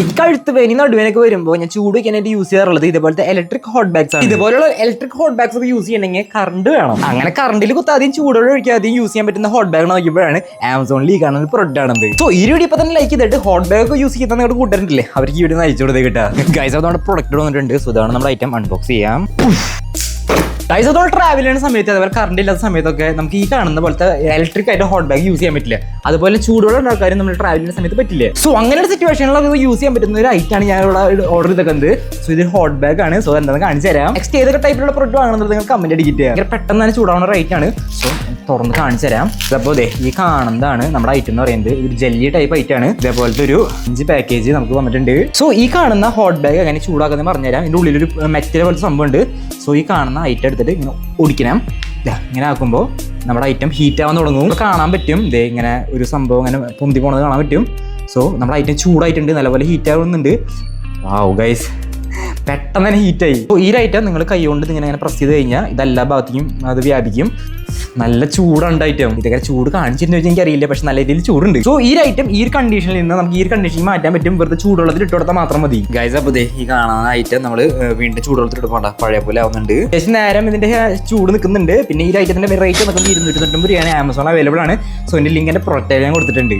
ഈ കഴുത്ത് വേനി നടുവേനൊക്കെ വരുമ്പോൾ ഞാൻ ചൂട് വയ്ക്കാനായിട്ട് യൂസ് ചെയ്യാറുള്ളത് ഇതുപോലത്തെ ഇലക്ട്രിക് ഹോട്ട് ബാഗ്സ് ആണ്. ഇതുപോലുള്ള ഇലക്ട്രിക് ഹോട്ട് ബാഗ്സ് ഒക്കെ യൂസ് ചെയ്യണമെങ്കിൽ കറണ്ട് വേണം. അങ്ങനെ കറണ്ടിൽ കുത്താതെയും ചൂടോടെ ഒഴിക്കാതെയും യൂസ് ചെയ്യാൻ പറ്റുന്ന ഹോട്ട് ബാഗ് നോക്കിയപ്പോഴാണ് ആമസോണിൽ ഈ കാണുന്ന പ്രൊഡക്റ്റ് ആണത് സോ ഈ വീഡിയോ ഇപ്പൊ തന്നെ ലൈക്ക് ചെയ്തിട്ട് ഹോട്ട് ബാഗ് ഒക്കെ യൂസ് ചെയ്യുന്ന നിങ്ങളുടെ കൂട്ടരുന്നില്ലേ അവർക്ക് ഈ വീഡിയോ അയച്ചു കൊടുത്തേ കിട്ടാ. ഗൈസ് അത് നമ്മുടെ പ്രൊഡക്റ്റ് വന്നിട്ടുണ്ട്. സോ ഇതാണ് നമ്മുടെ ഐറ്റം അൺബോക്സ് ചെയ്യാം. ഗൈസ് അതോടെ ട്രാവൽ ചെയ്യുന്ന സമയത്ത് അതുപോലെ കറണ്ട് ഇല്ലാത്ത സമയത്തൊക്കെ നമുക്ക് ഈ കാണുന്ന പോലത്തെ ഇലക്ട്രിക് ആയിട്ട് ഹോട്ട് ബാഗ് യൂസ് ചെയ്യാൻ പറ്റില്ല? അതുപോലെ ചൂടുവെള്ളം ഉണ്ടാക്കാനും നമ്മൾ ട്രാവൽ ചെയ്യുന്ന സമയത്ത് പറ്റില്ല? സോ അങ്ങനെ അങ്ങനെയുള്ള സിറ്റുവേഷനിലൊക്കെ യൂസ് ചെയ്യാൻ പറ്റുന്ന ഒരു ഐറ്റം ആണ് ഞാൻ ഓർഡർ ചെയ്തേക്കുന്നത്. സോ ഇത് ഹോട്ട് ബാഗ് ആണ്. സോ എന്താണെന്ന് കാണിച്ചു തരാം. നെക്സ്റ്റ് ഏതൊക്കെ ടൈപ്പിലുള്ള പ്രൊഡക്റ്റ് വാങ്ങുന്നത് നിങ്ങൾ കമന്റ് അടിക്കിട്ട്. പെട്ടെന്ന് തന്നെ ചൂടാവുന്ന റേറ്റ് ആണ്. സോ തുറന്ന് കാണിച്ചു തരാം. അപ്പോൾ ദേ ഈ കാണുന്നതാണ് നമ്മുടെ ഐറ്റം എന്ന് പറയുന്നത്. ഒരു ജെല്ലി ടൈപ്പ് ഐറ്റം ആണ്. ഇതേപോലത്തെ ഒരു അഞ്ച് പാക്കേജ് നമുക്ക് വന്നിട്ടുണ്ട്. സോ ഈ കാണുന്ന ഹോട്ട് ബാഗ് എങ്ങനെ ചൂടാക്കുന്നത് പറഞ്ഞുതരാം. ഇതിന്റെ ഉള്ളിലൊരു മെറ്റൽ പോലത്തെ സംഭവം ഉണ്ട് സോ ഈ കാണുന്ന ഐറ്റം എടുത്തിട്ട് ഇങ്ങനെ ഒടിക്കണം. ഇങ്ങനെ ആക്കുമ്പോൾ നമ്മുടെ ഐറ്റം ഹീറ്റ് ആവാൻ തുടങ്ങും. കാണാൻ പറ്റും. ഇതേ ഇങ്ങനെ ഒരു സംഭവം ഇങ്ങനെ പൊന്തി പോണത് കാണാൻ പറ്റും. സോ നമ്മുടെ ഐറ്റം ചൂടായിട്ടുണ്ട്. നല്ലപോലെ ഹീറ്റ് ആവുന്നുണ്ട്. വാവ് ഗൈസ് പെട്ടെന്ന് തന്നെ ഹീറ്റായി അപ്പോൾ ഈ ഐറ്റം നിങ്ങൾ കൈ കൊണ്ട് ഇങ്ങനെ ഇങ്ങനെ പ്രസ് ചെയ്ത് കഴിഞ്ഞാൽ ഇതെല്ലാ ഭാഗത്തേക്കും അത് വ്യാപിക്കും. നല്ല ചൂടുണ്ട് ഐറ്റം ഇതൊക്കെ ചൂട് കാണിച്ചിരുന്നു വെച്ചാൽ എനിക്കറിയില്ല പക്ഷെ നല്ല രീതിയിൽ ചൂടുണ്ട്. സോ ഈ ഐറ്റം ഈ കണ്ടീഷനിൽ നിന്ന് നമുക്ക് ഈ ഒരു കണ്ടീഷനിൽ മാറ്റാൻ പറ്റും. വെറുതെ ചൂടുവെള്ളത്തിൽ ഇട്ട് കൊടുത്താൽ മാത്രം മതി. ഗൈസ് അപ്പോൾ ദേ ഈ കാണുന്ന ഐറ്റം നമ്മൾ വീണ്ടും ചൂടുവെള്ളത്തിൽ ഇട്ട് പോകണ്ട പഴയ പോലെ ആവുന്നുണ്ട്. ഏകദേശം നേരം ഇതിന്റെ ചൂട് നിൽക്കുന്നുണ്ട്. പിന്നെ ഈ ഐറ്റത്തിന്റെ റേറ്റ് നിൽക്കുന്നത് ഇരുന്നൂറ്റി തൊണ്ണൂറ് രൂപയാണ്. ആമസോൺ അവൈലബിൾ ആണ്. സോ എന്റെ ലിങ്ക് എന്റെ പ്രൊട്ടൈൽ ഞാൻ കൊടുത്തിട്ടുണ്ട്.